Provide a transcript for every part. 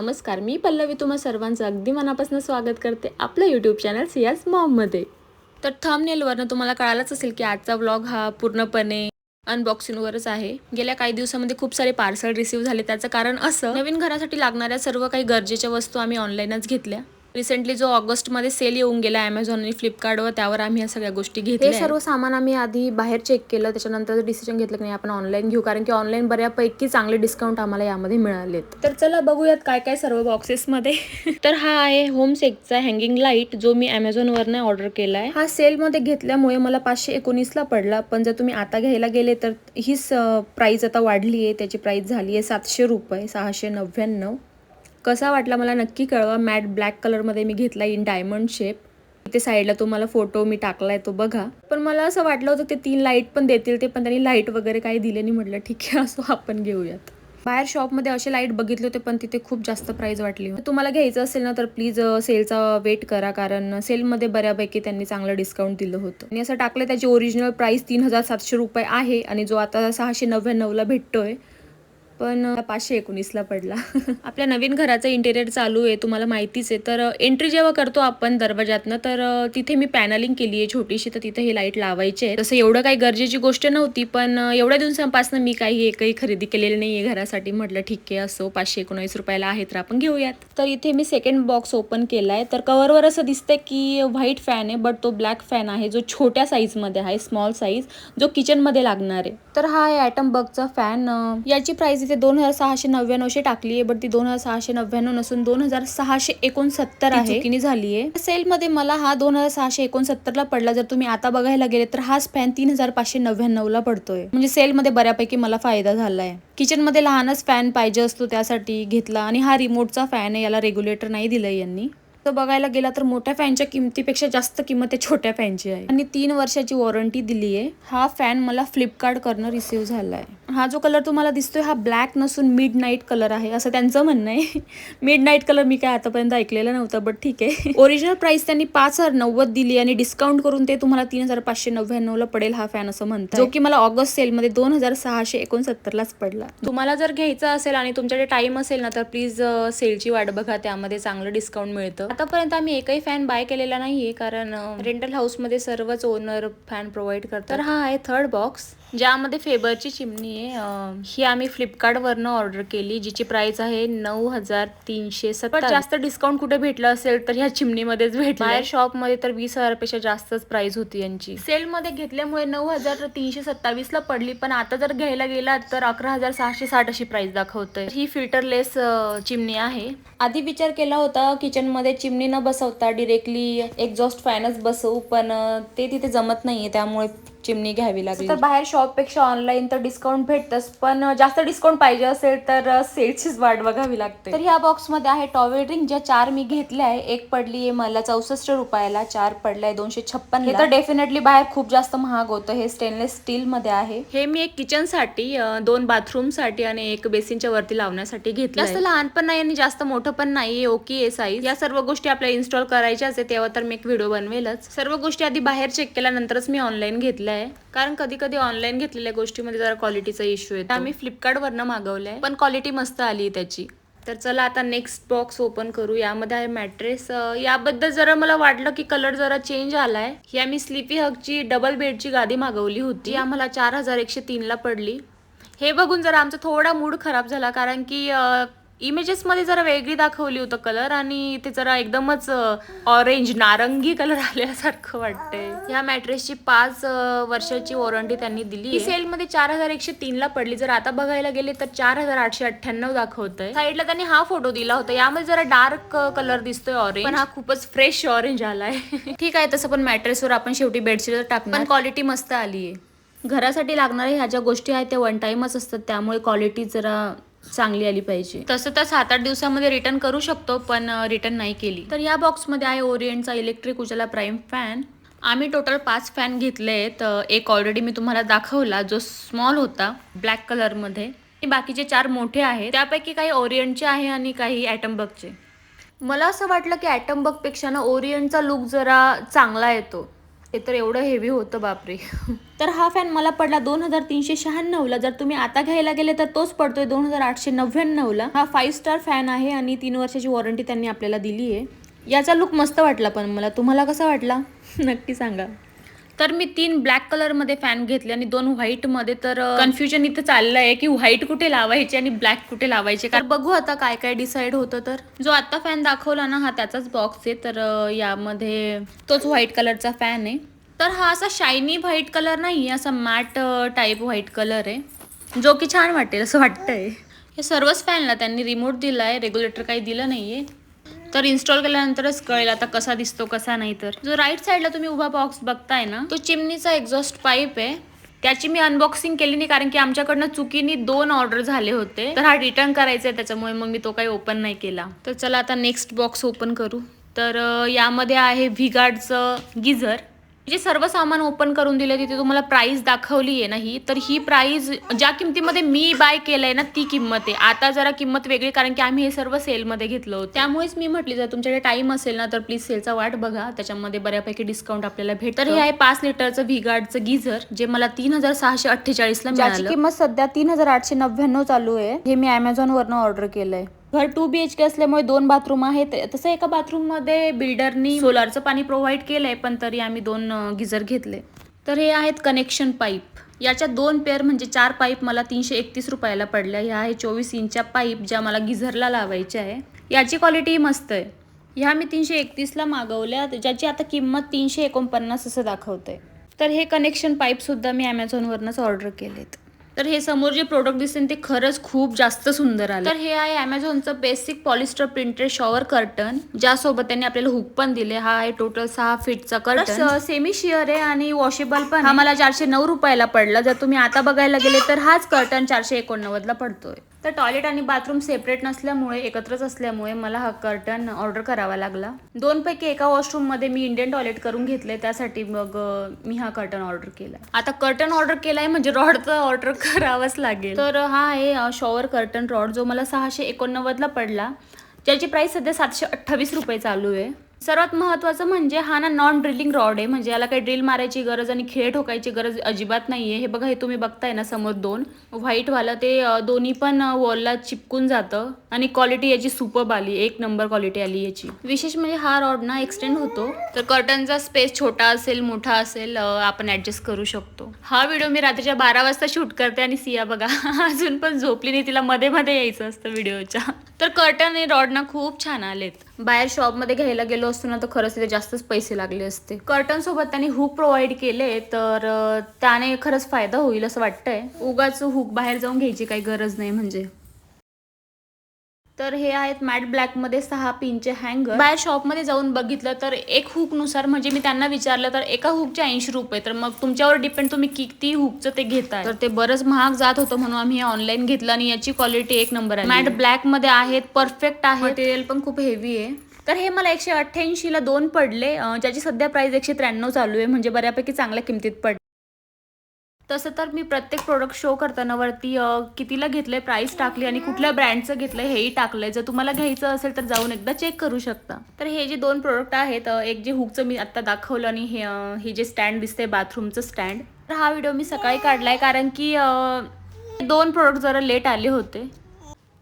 नमस्कार मी पल्लवी. तुम्हा सर्वांचं अगदी मनापासून स्वागत करते आपलं यूट्यूब चॅनल सियाज मॉममध्ये. तर थंबनेलवरनं तुम्हाला कळालंच असेल की आजचा व्लॉग हा पूर्णपणे अनबॉक्सिंगवरच आहे. गेल्या काही दिवसामध्ये खूप सारे पार्सल रिसीव्ह झाले. त्याचं कारण असं नवीन घरासाठी लागणाऱ्या सर्व काही गरजेच्या वस्तू आम्ही ऑनलाईनच घेतल्या. रिसेंटली जो ऑगस्टमध्ये सेल येऊन गेला अमेझॉन आणि फ्लिपकार्टवर त्यावर आम्ही या सगळ्या गोष्टी घेतल्या सर्व सामान आम्ही आधी बाहेर चेक केलं त्याच्यानंतर डिसिजन घेतलं की नाही आपण ऑनलाईन घेऊ. कारण की ऑनलाईन बऱ्यापैकी चांगले डिस्काउंट आम्हाला यामध्ये मिळालेत. तर चला बघूयात काय काय सर्व बॉक्सेसमध्ये तर हा आहे होम सेकचा हँगिंग लाइट जो मी अमेझॉनवरनं ऑर्डर केला आहे हा सेलमध्ये घेतल्यामुळे मला पाचशे एकोणीसला पडला. पण जर तुम्ही आता घ्यायला गेले तर हीच प्राईस आता वाढली आहे त्याची प्राईस झाली आहे सातशे रुपये सहाशे नव्याण्णव. कसा वाटला मला नक्की कळवा. मॅट ब्लॅक कलरमध्ये मी घेतला इन डायमंड शेप इथे साईडला तुम्हाला फोटो मी टाकलाय तो बघा. पण मला असं वाटलं होतं ते तीन लाइट पण देतील ते पण त्यांनी लाइट वगैरे काही दिले नाही म्हटलं ठीक आहे असो आपण घेऊयात. बाहेर शॉपमध्ये असे लाइट बघितले होते पण तिथे खूप जास्त प्राईस वाटली तुम्हाला घ्यायचं असेल ना तर प्लीज सेलचा वेट करा कारण सेलमध्ये बऱ्यापैकी त्यांनी चांगलं डिस्काउंट दिलं होतं. आणि असं टाकलं त्याची ओरिजिनल प्राईस तीन हजार सातशे रुपये आहे आणि जो आता सहाशे नव्याण्णवला भेटतोय पण पाचशे एकोणीसला पडला. आपल्या नवीन घराचं इंटेरियर चालू आहे तुम्हाला माहितीच आहे. तर एंट्री जेव्हा करतो आपण दरवाजातनं तर तिथे मी पॅनलिंग केली आहे छोटीशी तर तिथे हे लाइट लावायचे आहे तसं एवढं काही गरजेची गोष्ट नव्हती पण एवढ्या दिवसांपासून मी काही एकही खरेदी केलेली नाही आहे घरासाठी. म्हटलं ठीक आहे असो पाचशे एकोणावीस रुपयाला आहे तर आपण घेऊयात. तर इथे मी सेकंड बॉक्स ओपन केला आहे. तर कवरवर असं दिसतंय की व्हाईट फॅन आहे बट तो ब्लॅक फॅन आहे जो छोट्या साईजमध्ये आहे स्मॉल साईज जो किचनमध्ये लागणार आहे. तर हा आहे ॲटम बगचा फॅन याची प्राइस इथे दोन हजार सहाशे नव्याण्णवशे टाकली आहे बट ती दोन हजार सहाशे नव्याण्णव नसून दोन हजार सहाशे एकोणसत्तर आहे. झाली आहे. सेलमध्ये मला हा दोन हजार सहाशे एकोणसत्तरला पडला. जर तुम्ही आता बघायला गेले तर हाच फॅन तीन हजार पाचशे नव्याण्णवला पडतोय. म्हणजे सेलमध्ये बऱ्यापैकी मला फायदा झालाय. किचनमध्ये लहानच फॅन पाहिजे असतो त्यासाठी घेतला. आणि हा रिमोटचा फॅन आहे याला रेग्युलेटर नाही दिलंय यांनी. तर बघायला गेला तर मोठ्या फॅनच्या किमतीपेक्षा जास्त किंमत त्या छोट्या फॅनची आहे. आणि तीन वर्षाची वॉरंटी दिली आहे हा फॅन मला फ्लिपकार्ट करणं रिसीव्ह झालाय. हा जो कलर तुम्हाला दिसतोय हा ब्लॅक नसून मिड नाईट कलर आहे असं त्यांचं म्हणणं आहे. मिड नाईट कलर मी काय आतापर्यंत ऐकलेलं नव्हतं बट ठीक आहे. ओरिजिनल प्राइस त्यांनी पाच हजार नव्वद दिली आणि डिस्काउंट करून ते तुम्हाला तीन हजार पाचशे नव्याण्णवला पडेल हा फॅन असं म्हणतात जो की मला ऑगस्ट सेलमध्ये दोन हजार सहाशे एकोणसत्तरलाच पडला. तुम्हाला जर घ्यायचा असेल आणि तुमच्याकडे टाइम असेल ना तर प्लीज सेलची वाट बघा. त्यामध्ये चांगलं डिस्काउंट मिळतं. आतापर्यंत आम्ही एकही फॅन बाय केलेला नाहीये कारण रेंटल हाऊसमध्ये सर्वच ओनर फॅन प्रोव्हाइड करतात. तर हा आहे थर्ड बॉक्स ज्यामध्ये फेबरची चिमणी आहे ही आम्ही फ्लिपकार्ट वरनं ऑर्डर केली जिची प्राइस आहे नऊ हजार तीनशे सत्तर जास्त डिस्काउंट कुठे भेटलं असेल तर ह्या चिमणीमध्येच भेटलं. बाहेर शॉपमध्ये तर वीस हजारपेक्षा जास्तच प्राइस होती यांची. सेलमध्ये घेतल्यामुळे नऊ हजार तीनशे सत्तावीसला पडली पण आता जर घ्यायला गेला तर अकरा हजार सहाशे साठ अशी प्राइस दाखवतंय. ही फिल्टरलेस चिमणी आहे. आधी विचार केला होता किचनमध्ये चिमणी न बसवता डिरेक्टली एक्झॉस्ट फॅनच बसवू पण ते तिथे जमत नाहीये त्यामुळे चिमणी घ्यावी लागली तर बाहेर शॉपपेक्षा ऑनलाईन तर डिस्काउंट भेटतच पण जास्त डिस्काउंट पाहिजे असेल तर सेलचीच वाट बघावी लागते. तर ह्या बॉक्समध्ये आहे टॉवेल रिंग ज्या चार मी घेतल्या आहे एक पडली आहे मला चौसष्ट रुपयाला चार पडलाय दोनशे छप्पन हे तर डेफिनेटली बाहेर खूप जास्त महाग होतं हे स्टेनलेस स्टील मध्ये आहे. हे मी एक किचनसाठी अं, दोन बाथरूमसाठी आणि एक बेसिनच्या वरती लावण्यासाठी घेतलं जास्त लहान पण नाही आणि जास्त मोठं पण नाही ओके आहे साईज या सर्व गोष्टी आपल्याला इन्स्टॉल करायच्याच आहे तेव्हा तर मी एक व्हिडिओ बनवेलच. सर्व गोष्टी आधी बाहेर चेक केल्यानंतरच मी ऑनलाईन घेतल्या आहे कारण कधी कधी ऑनलाईन घेतलेल्या गोष्टीमध्ये जरा क्वालिटीचा इश्यू आहे आम्ही फ्लिपकार्ट वरनं मागवलंय पण क्वालिटी मस्त आली त्याची. तर चला आता नेक्स्ट बॉक्स ओपन करू. यामध्ये आहे मॅट्रेस याबद्दल जरा मला वाटलं की कलर जरा चेंज आलाय. ही आम्ही स्लीपी हगची डबल बेडची गादी मागवली होती. आम्हाला चार हजार एकशे तीनला पडली. हे बघून जरा आमचा थोडा मूड खराब झाला. कारण की इमेजेस मध्ये जरा वेगळी दाखवली होतं कलर आणि ते जरा एकदमच ऑरेंज नारंगी कलर आल्यासारखं वाटतंय. ह्या मॅट्रेसची पाच वर्षाची वॉरंटी त्यांनी दिली सेल मध्ये चार हजार एकशे तीन ला पडली. जर आता बघायला गेले तर चार हजार आठशे अठ्ठ्याण्णव दाखवतंय. साईडला त्यांनी हा फोटो दिला होता. यामध्ये जरा डार्क कलर दिसतोय ऑरेंज पण हा खूपच फ्रेश ऑरेंज आलाय. ठीक आहे तसं पण मॅट्रेसवर आपण शेवटी बेडशीट टाकणार. पण क्वालिटी मस्त आली आहे घरासाठी लागणाऱ्या ह्या ज्या गोष्टी आहेत त्या वन टाइमच असतात. त्यामुळे क्वालिटी जरा चांगली आली पाहिजे. तसं तर सात आठ दिवसामध्ये रिटर्न करू शकतो पण रिटर्न नाही केली. तर या बॉक्समध्ये आहे ओरिएंटचा इलेक्ट्रिक उजाला प्राईम फॅन आम्ही टोटल पाच फॅन घेतले आहेत. एक ऑलरेडी मी तुम्हाला दाखवला जो स्मॉल होता ब्लॅक कलरमध्ये बाकीचे चार मोठे आहेत. त्यापैकी काही ओरिएंटचे आहे आणि काही ॲटमबगचे मला असं वाटलं की ॲटमबगपेक्षा ना ओरिएंटचा लुक जरा चांगला येतो. ते तर एवढं हेवी होतं बापरे. तर हा फॅन मला पडला दोन हजार तीनशे शहाण्णवला. जर तुम्ही आता घ्यायला गेले तर तोच पडतोय दोन हजार आठशे नव्याण्णवला. हा फाईव्ह स्टार फॅन आहे आणि तीन वर्षाची वॉरंटी त्यांनी आपल्याला दिली आहे याचा लुक मस्त वाटला पण मला. तुम्हाला कसा वाटला? नक्की सांगा. तर मी तीन ब्लॅक कलरमध्ये फॅन घेतले आणि दोन व्हाईटमध्ये तर कन्फ्युजन इथं चाललं आहे की व्हाईट कुठे लावायचे आणि ब्लॅक कुठे लावायचे? कारण बघू आता काय काय डिसाईड होतं तर. जो आता फॅन दाखवला ना हा त्याचाच बॉक्स आहे. तर यामध्ये तोच व्हाईट कलरचा फॅन आहे. तर हा असा शायनी व्हाईट कलर नाही आहे असा मॅट टाईप व्हाईट कलर आहे. जो की छान वाटेल असं वाटतंय. हे सर्वच फॅनला त्यांनी रिमोट दिला आहे रेग्युलेटर काही दिलं नाही आहे तर इन्स्टॉल केल्यानंतरच कळेल आता कसा दिसतो कसा नाही तर. जो राईट साईडला तुम्ही उभा बॉक्स बघताय ना तो चिमणीचा एक्झॉस्ट पाईप आहे. त्याची मी अनबॉक्सिंग केली नाही कारण की आमच्याकडनं चुकीने दोन ऑर्डर झाले होते. तर हा रिटर्न करायचा आहे त्याच्यामुळे मग मी तो काही ओपन नाही केला. तर चला आता नेक्स्ट बॉक्स ओपन करू. तर यामध्ये आहे व्हिगार्डचं गिझर. जे सर्व सामान ओपन करून दिले तिथे तुम्हाला प्राइस दाखवली आहे ना ही तर ही प्राइस ज्या किमतीमध्ये मी बाय केलंय ना ती किंमत आहे. आता जरा किंमत वेगळी कारण की आम्ही हे सर्व सेलमध्ये घेतलं होतं. त्यामुळेच मी म्हटली जर तुमच्याकडे टाइम असेल ना तर प्लीज सेलचा वाट बघा. त्याच्यामध्ये बऱ्यापैकी डिस्काउंट आपल्याला भेटतं. तर हे आहे पाच लिटरचं व्हिगार्डचं गिझर जे मला तीन हजार सहाशे अठ्ठेचाळीसला मिळालं. किंमत सध्या तीन हजार आठशे नव्याण्णव चालू आहे. हे मी अमेझॉन वरनं ऑर्डर केलंय. घर टू बी एच के असल्यामुळे दोन बाथरूम आहेत. तसं एका बाथरूममध्ये बिल्डरनी सोलारचं पाणी प्रोव्हाइड केलंय पण तरी आम्ही दोन गिझर घेतले. तर हे आहेत कनेक्शन पाईप याच्या दोन पेअर म्हणजे चार पाईप मला तीनशे एकतीस रुपयाला पडल्या. ह्या आहे चोवीस इंचच्या पाईप ज्या मला गिझरला लावायच्या आहे. याची क्वालिटी मस्त आहे. ह्या मी तीनशे एकतीसला मागवल्या. ज्याची आता किंमत तीनशे एकोणपन्नास असं दाखवतंय. तर हे कनेक्शन पाईपसुद्धा मी ॲमेझॉनवरनंच ऑर्डर केलेत. तर हे समोर जे प्रोडक्ट दिसते ते खरंच खूप जास्त सुंदर आलं. तर हे आहे अमेझॉनचं basic polyester printed shower curtain ज्यासोबत त्यांनी आपल्याला हुक पण दिले. हा आहे टोटल सहा फीटचा कर्टन सेमी शिअर आहे आणि वॉशेबल पण हा मला चारशे नऊ रुपयाला पडला. जर तुम्ही आता बघायला गेले तर हाच कर्टन चारशे एकोणनव्वदला पडतोय. तर टॉयलेट आणि बाथरूम सेपरेट नसल्यामुळे एकत्रच असल्यामुळे मला हा कर्टन ऑर्डर करावा लागला. दोनपैकी एका वॉशरूममध्ये मी इंडियन टॉयलेट करून घेतले त्यासाठी मग मी हा कर्टन ऑर्डर केला. आता कर्टन ऑर्डर केलाय म्हणजे रॉडचं ऑर्डर करावंच लागेल. तर हा आहे शॉवर कर्टन रॉड जो मला सहाशे एकोणनव्वदला पडला. ज्याची प्राईस सध्या सातशे अठ्ठावीस रुपये चालू आहे. सर्वात महत्त्वाचं म्हणजे हा ना नॉन ड्रिलिंग रॉड आहे. म्हणजे याला काही ड्रिल मारायची गरज आणि खेळ ठोकायची गरज अजिबात नाही आहे हे बघा हे तुम्ही बघताय ना समोर दोन. व्हाईटवालं ते दोन्ही पण वॉलला चिपकून जातं. आणि क्वालिटी याची सुपर्ब आली. एक नंबर क्वालिटी आली याची. विशेष म्हणजे हा रॉड ना एक्सटेंड होतो. तर कर्टनचा स्पेस छोटा असेल मोठा असेल आपण ऍडजस्ट करू शकतो. हा व्हिडिओ मी रात्रीच्या बारा वाजता शूट करते आणि सिया बघा अजून पण झोपली नाही. तिला मध्ये मध्ये यायचं असतं व्हिडिओच्या तर कर्टन हे रॉड ना खूप छान आलेत. बाहेर शॉपमध्ये घ्यायला गेलो असतो ना तर खरंच तिथे जास्तच पैसे लागले असते. कर्टन सोबत त्यांनी हुक प्रोव्हाइड केले तर त्याने खरंच फायदा होईल असं वाटतंय. उगाच हुक बाहेर जाऊन घ्यायची काही गरज नाही म्हणजे. तर हे आहेत मॅट ब्लॅकमध्ये सहा पिनचे हँगर बाहेर शॉपमध्ये जाऊन बघितलं तर एक हुकनुसार म्हणजे मी त्यांना विचारलं तर एका हुकचे ऐंशी रुपये. तर मग तुमच्यावर डिपेंड तुम्ही किती हुकचं ते घेताय. तर ते बरंच महाग जात होतं म्हणून आम्ही ऑनलाईन घेतलं आणि याची क्वालिटी एक नंबर आहे मॅट ब्लॅकमध्ये आहेत परफेक्ट आहे मटेरियल पण खूप हेवी आहे. तर हे मला एकशे अठ्ठ्याऐंशीला दोन पडले. ज्याची सध्या प्राइस एकशे त्र्याण्णव चालू आहे म्हणजे बऱ्यापैकी चांगल्या किमतीत पडले. तसं तर मी प्रत्येक प्रोडक्ट शो करताना वरती कितीला कितीला घेतलंय प्राइस टाकली आणि कुठल्या ब्रँडचं घेतलंय हेही टाकलंय. जर तुम्हाला घ्यायचं असेल तर जाऊन एकदा चेक करू शकता. तर हे जे दोन प्रोडक्ट आहेत एक जे हुकचं मी आत्ता दाखवलं आणि हे हे जे स्टँड दिसतंय बाथरूमचं स्टँड तर हा व्हिडिओ मी सकाळी काढलाय कारण की दोन प्रोडक्ट जरा लेट आले होते.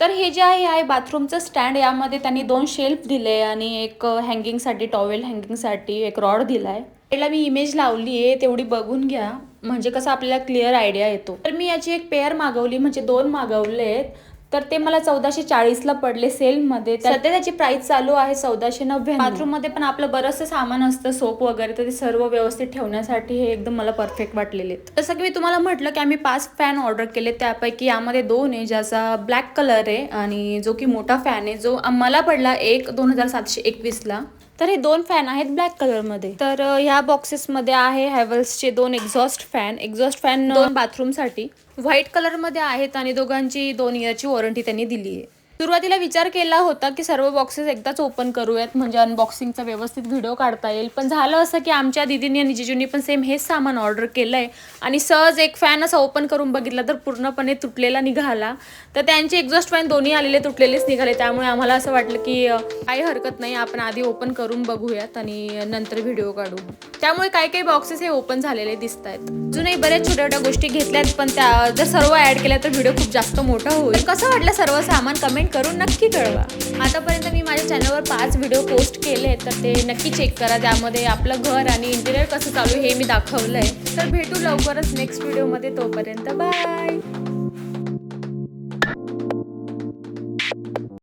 तर हे जे आहे हे आहे बाथरूमचं स्टँड यामध्ये त्यांनी दोन शेल्फ दिले आणि एक हँगिंगसाठी टॉवेल हँगिंगसाठी एक रॉड दिला आहे त्याला मी इमेज लावली आहे तेवढी बघून घ्या. म्हणजे कसं आपल्याला क्लिअर आयडिया येतो. तर मी याची एक पेअर मागवली म्हणजे दोन मागवले आहेत तर ते मला चौदाशे चाळीसला पडले सेलमध्ये सध्या त्याची प्राइस चालू आहे चौदाशे नव्याण्णव. बाथरूममध्ये पण आपलं बरंचसं सामान असतं सोप वगैरे. तर ते सर्व व्यवस्थित ठेवण्यासाठी हे एकदम मला परफेक्ट वाटलेले आहेत. जसं की मी तुम्हाला म्हटलं की आम्ही पाच फॅन ऑर्डर केले त्यापैकी यामध्ये दोन आहे ज्याचा ब्लॅक कलर आहे आणि जो की मोठा फॅन आहे जो मला पडला एक दोन हजार सातशे एकवीसला तर हे दोन फॅन आहेत ब्लॅक कलरमध्ये तर अ, ह्या बॉक्सेसमध्ये आहे हॅवल्सचे दोन एक्झॉस्ट फॅन एक्झॉस्ट फॅन दोन बाथरूमसाठी व्हाईट कलरमध्ये आहेत आणि दोघांची दोन इयरची वॉरंटी त्यांनी दिली आहे सुरुवातीला विचार केला होता की सर्व बॉक्सेस एकदाच ओपन करूयात म्हणजे अनबॉक्सिंगचा व्यवस्थित व्हिडिओ काढता येईल. पण झालं असं की आमच्या दिदींनी आणि जिजूंनी पण सेम हेच सामान ऑर्डर केलं आहे आणि सहज एक फॅन असा ओपन करून बघितला तर पूर्णपणे तुटलेला निघाला. तर त्यांचे एक्झॉस्ट फॅन दोन्ही आलेले तुटलेलेच निघाले. त्यामुळे आम्हाला असं वाटलं की काही हरकत नाही आपण आधी ओपन करून बघूयात आणि नंतर व्हिडिओ काढू. त्यामुळे काही काही बॉक्सेस हे ओपन झालेले दिसत आहेत. अजूनही बऱ्याच छोट्या छोट्या गोष्टी घेतल्यात पण त्या जर सर्व ऍड केल्या तर व्हिडिओ खूप जास्त मोठा होईल. कसं वाटलं सर्व सामान? कमेंट करून नक्की कळवा. आतापर्यंत मी माझ्या चॅनलवर पाच व्हिडिओ पोस्ट केले तर ते नक्की चेक करा. त्यामध्ये आपलं घर आणि इंटिरियर कसं चालू आहे हे मी दाखवलं आहे तर भेटू लवकरच नेक्स्ट व्हिडिओमध्ये तोपर्यंत बाय